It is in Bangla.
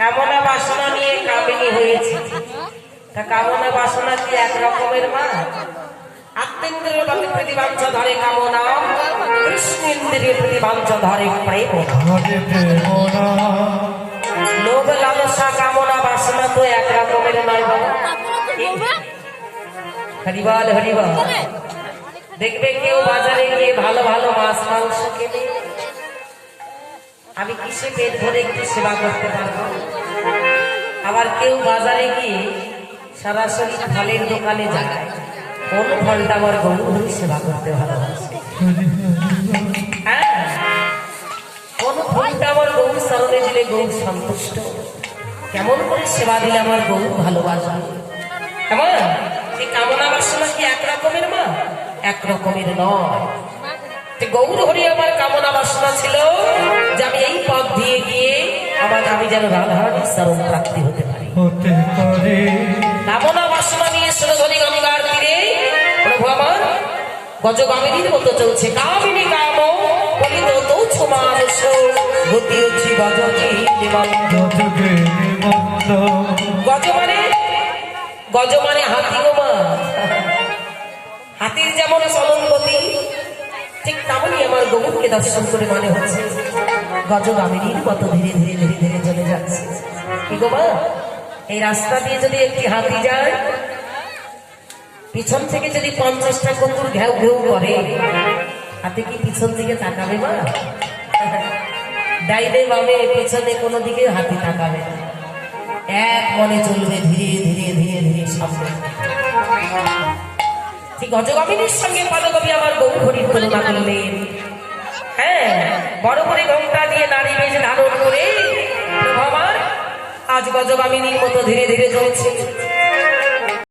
কামনা বাসনা নিয়ে কামিনি হয়েছে। তা কামনা বাসনা কি এক রকমের মা ধরে লোভ কামনা বাসনা এক রকমের নয় দেখবে কেউ বাজারে গিয়ে ভালো ভালো মাছ মাংস কেনে আমি কিসে পেট ভরে একটু সেবা করতে পারব? আবার কেউ বাজারে গিয়ে সরাসরি ফলের দোকানে যায়। কোন ফলটা আমার গরু সেবা করতে ভালোবাসে? হ্যাঁ? কোন ফলটা আমার গরু স্মরণে দিলে গরু সন্তুষ্ট? কেমন করে সেবা দিলে আমার গরু ভালোবাসবে? কেমন? এই কামনা বাসনা কি এক রকমের মা? এক রকমের নয়। গৌর হরি আমার কামনা বাসনা ছিল যে আমি এই পথ দিয়ে গিয়ে আমার আমি যেন রাধারানীর চরণ প্রাপ্তি হতে পারি। কামনা বাসনা নিয়ে সুরধনী গঙ্গার তীরে প্রভু আমার গজগামিনীর মতো চলছে। কামিনী কাম গতি হচ্ছে যতবে নিবন্ধ। গজ মানে গজ মানে হাতি গোমা। হাতির যেমন চলন আমার গোমুখকে দর্শন করে মনে হচ্ছে। গজগামিনীর মতো ধীরে ধীরে ধীরে ধীরে চলে যাচ্ছে। কি গোমা এই রাস্তা দিয়ে যদি একটি হাতি যায়, পিছন থেকে যদি পঞ্চাশটা কুকুর ঘেউ ঘেউ করে, হাতে কি পিছন দিকে তাকাবে মা? ডাইনে বামে, পেছনে কোনো দিকে হাতি তাকাবে এক মনে চলবে ধীরে ধীরে ঠিক গজগামিনীর সঙ্গে পদকবি আমার বহু হরির তুলনা করলেন। হ্যাঁ বড় করে ঘোমটা দিয়ে নারী বেশ ধারণ করে। আমার আজ গজগামিনীর মতো ধীরে ধীরে চলছে।